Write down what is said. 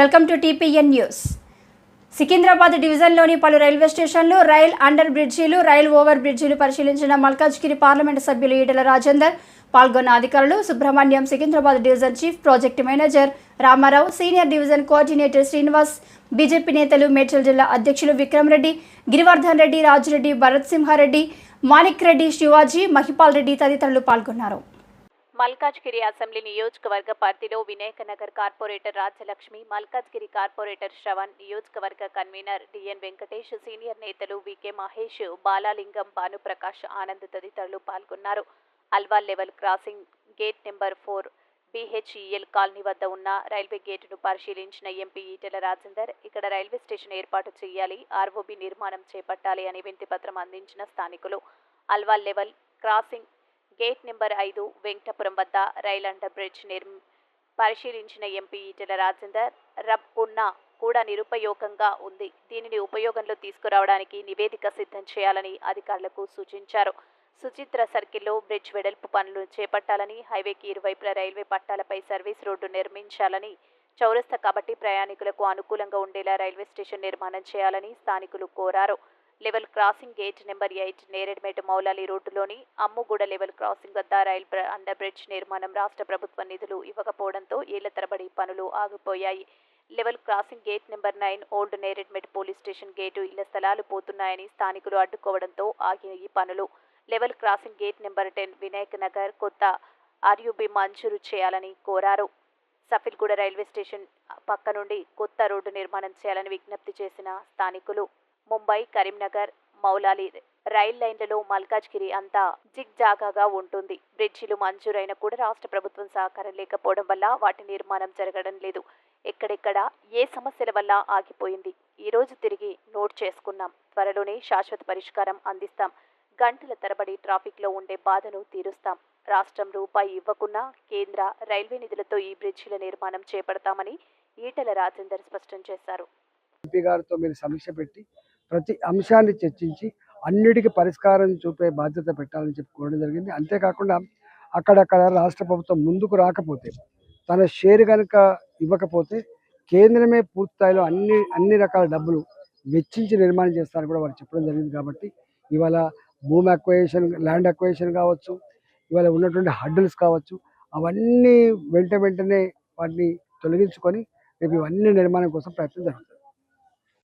Welcome to TPN news. Secunderabad డివిజన్లోని పలు railway స్టేషన్లు రైల్ అండర్ బ్రిడ్జీలు రైల్ ఓవర్ బ్రిడ్జీలు పరిశీలించిన మల్కాజ్గిరి పార్లమెంటు సభ్యులు ఈటెల రాజేందర్ పాల్గొన్న అధికారులు Subrahmanyam Secunderabad division chief project manager Rama Rao senior division coordinator Srinivas BJP నేతలు మేడ్చల్ జిల్లా అధ్యక్షులు విక్రమ్ రెడ్డి గిరివర్ధన్ రెడ్డి రాజురెడ్డి భరత్ సింహారెడ్డి మాణిక్ రెడ్డి శివాజీ మహిపాల్ రెడ్డి తదితరులు పాల్గొన్నారు. మల్కాజ్గిరి అసెంబ్లీ నియోజకవర్గ పరిధిలో వినాయక నగర్ కార్పొరేటర్ రాజ్యలక్ష్మి మల్కాజ్గిరి కార్పొరేటర్ శ్రవణ్ నియోజకవర్గ కన్వీనర్ డిఎన్ వెంకటేష్ సీనియర్ నేతలు వికే మహేష్ బాలాలింగం భానుప్రకాష్ ఆనంద్ తదితరులు పాల్గొన్నారు. Alwal level crossing gate number four BHEL colony వద్ద ఉన్న రైల్వే గేటును పరిశీలించిన ఎంపీ ఈటెల రాజేందర్ ఇక్కడ రైల్వే స్టేషన్ ఏర్పాటు చేయాలి ఆర్ఓబి నిర్మాణం చేపట్టాలి అని వింతిపత్రం అందించిన స్థానికులు. Alwal level crossing gate number ఐదు వెంకటపురం వద్ద రైల్ అండర్ బ్రిడ్జ్ నిర్మ పరిశీలించిన ఎంపీ ఈటెల రాజేందర్ రబ్ ఉన్నా కూడా నిరుపయోగంగా ఉంది. దీనిని ఉపయోగంలో తీసుకురావడానికి నివేదిక సిద్ధం చేయాలని అధికారులకు సూచించారు. సుచిత్ర సర్కిల్లో బ్రిడ్జ్ వెడల్పు పనులు చేపట్టాలని హైవేకి ఇరువైపుల రైల్వే పట్టాలపై సర్వీస్ రోడ్డు నిర్మించాలని చౌరస్తా కాబట్టి ప్రయాణికులకు అనుకూలంగా ఉండేలా రైల్వే స్టేషన్ నిర్మాణం చేయాలని స్థానికులు కోరారు. Level crossing gate number eight Neredmet Moula Ali రోడ్డులోని అమ్ముగూడ లెవెల్ క్రాసింగ్ వద్ద రైల్ అండర్ బ్రిడ్జ్ నిర్మాణం రాష్ట్ర ప్రభుత్వ నిధులు ఇవ్వకపోవడంతో ఏళ్ళ తరబడి పనులు ఆగిపోయాయి. Level crossing gate number nine old Neredmet police station gate ఇళ్ళ స్థలాలు పోతున్నాయని స్థానికులు అడ్డుకోవడంతో ఆగిన ఈ పనులు. Level crossing gate number ten Vinayak Nagar కొత్త ఆర్యుబి మంజూరు చేయాలని కోరారు. సఫిల్గూడ రైల్వే స్టేషన్ పక్క నుండి కొత్త రోడ్డు నిర్మాణం చేయాలని విజ్ఞప్తి చేసిన స్థానికులు. ముంబై కరీంనగర్ మౌలాలి రైల్ లైన్లలో మల్కాజ్గిరి అంతా జిగ్ జాగాగా ఉంటుంది. బ్రిడ్జిలు మంజూరైన కూడా రాష్ట్ర ప్రభుత్వం సహకారం లేకపోవడం వల్ల వాటి నిర్మాణం జరగడం లేదు. ఎక్కడెక్కడ ఏ సమస్యల వల్ల ఆగిపోయింది ఈరోజు తిరిగి నోట్ చేసుకున్నాం త్వరలోనే శాశ్వత పరిష్కారం అందిస్తాం. గంటల తరబడి ట్రాఫిక్లో ఉండే బాధను తీరుస్తాం. రాష్ట్రం రూపాయి ఇవ్వకున్నా కేంద్ర రైల్వే నిధులతో ఈ బ్రిడ్జిల నిర్మాణం చేపడతామని ఈటల రాజేందర్ స్పష్టం చేశారు. ఎంపీ గారితో మీరు సమీక్ష పెట్టి ప్రతి అంశాన్ని చర్చించి అన్నిటికీ పరిష్కారం చూపే బాధ్యత పెట్టాలని చెప్పి కోరడం జరిగింది. అంతేకాకుండా అక్కడక్కడ రాష్ట్ర ప్రభుత్వం ముందుకు రాకపోతే తన షేర్ కనుక ఇవ్వకపోతే కేంద్రమే పూర్తిస్థాయిలో అన్ని అన్ని రకాల డబ్బులు వెచ్చించి నిర్మాణం చేస్తారని కూడా వారు చెప్పడం జరిగింది కాబట్టి ఇవాళ భూమి అక్వేషన్ ల్యాండ్ అక్వేషన్ కావచ్చు ఇవాళ ఉన్నటువంటి హడ్డల్స్ కావచ్చు అవన్నీ వెంట వెంటనే వాటిని తొలగించుకొని రేపు ఇవన్నీ నిర్మాణం కోసం ప్రయత్నం జరుగుతుంది.